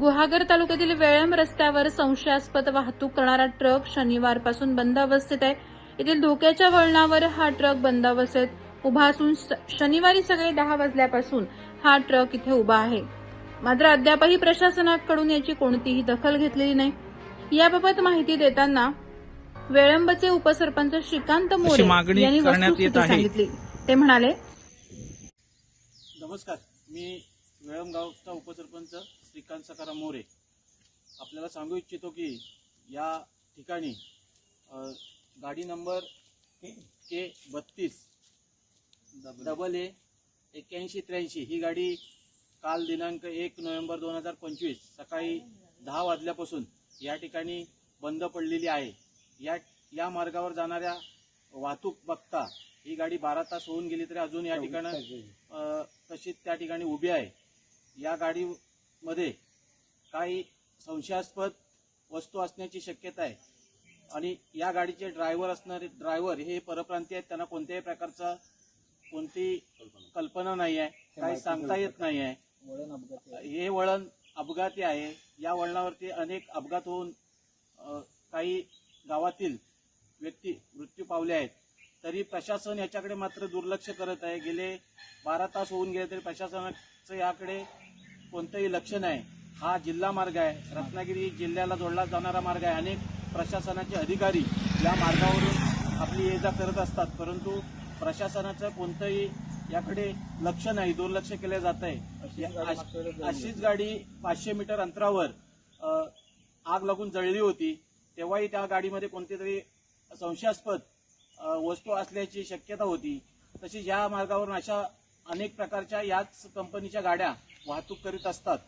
गुहागर तालुक्यातील वेळम रस्त्यावर संशयास्पद वाहतूक करणारा ट्रक शनिवारपासून बंद अवस्थेत आहे. येथील धोक्याच्या वळणावर हा ट्रक बंद अवस्थेत उभा असून शनिवारी सकाळी दहा वाजल्यापासून हा ट्रक इथे उभा आहे. मात्र अद्यापही प्रशासनाकडून याची कोणतीही दखल घेतलेली नाही. याबाबत माहिती देताना वेळंबचे उपसरपंच श्रीकांत मोरे यांनी करण्यात येत वस्तुस्थिती आहे. सांगितली. ते म्हणाले नमस्कार. मी वेळमगावचा उपसरपंच श्रीकांत सकाराम मोरे. आपल्याला सांगू इच्छितो की या ठिकाणी गाडी नंबर के बत्तीस डबल ए. एक्क्याऐंशी त्र्याऐंशी. ही गाडी काल दिनांक एक नोव्हेंबर दोन हजार पंचवीस सकाळी दहा वाजल्यापासून या ठिकाणी बंद पडलेली आहे. या या मार्गावर जाणाऱ्या वाहतूक बघता ही गाडी बारा तास होऊन गेली तरी अजून या ठिकाणी तशीच त्या ठिकाणी उभी आहे. या गाडीमध्ये काही संशयास्पद वस्तू असण्याची शक्यता आहे. आणि या गाडीचे ड्रायव्हर असणारे ड्रायव्हर हे परप्रांतीय आहेत. त्यांना कोणत्याही प्रकारचा कोणती कल्पना नाही आहे. काही सांगता येत नाही आहे. हे वळण अपघाती आहे. या वळणावरती अनेक अपघात होऊन काही गावातील व्यक्ती मृत्यू पावले आहेत. तरी प्रशासन याच्याकडे मात्र दुर्लक्ष करत आहे. गेले बारा तास होऊन गेले तरी प्रशासनाचं याकडे कोणतंही लक्ष नाही. हा जिल्हा मार्ग आहे. रत्नागिरी जिल्ह्याला जोडला जाणारा मार्ग आहे. अनेक प्रशासनाचे अधिकारी या मार्गावरून आपली ये जा करत असतात. परंतु प्रशासनाचं कोणतंही याकडे लक्ष नाही. दुर्लक्ष केलं जात आहे. अशीच गाडी पाचशे मीटर अंतरावर आग लागून जळली होती. तेव्हाही त्या गाडीमध्ये कोणती तरी संशयास्पद वस्तू असल्याची शक्यता होती. तशीच या मार्गावरून अशा अनेक प्रकारच्या याच कंपनीच्या गाड्या वाहतूक करीत असतात.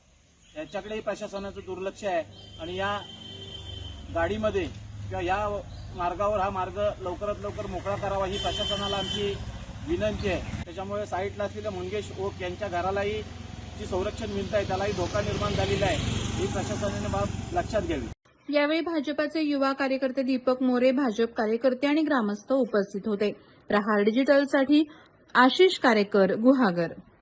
याच्याकडेही प्रशासनाचं दुर्लक्ष आहे आणि या गाडीमध्ये किंवा या मार्गावर हा मार्ग लवकरात लवकर मोकळा करावा ही प्रशासनाला आमची विनंती आहे. त्याच्यामुळे साईटला असलेल्या मंगेश ओक यांच्या घरालाही जी संरक्षण मिळत आहे त्यालाही धोका निर्माण झालेला आहे. ही प्रशासनाने बाब लक्षात घ्यावी. यावेळी भाजपाचे युवा कार्यकर्ते दीपक मोरे भाजप कार्यकर्ते आणि ग्रामस्थ उपस्थित होते. प्रहार डिजिटलसाठी आशिष कारेकर गुहागर.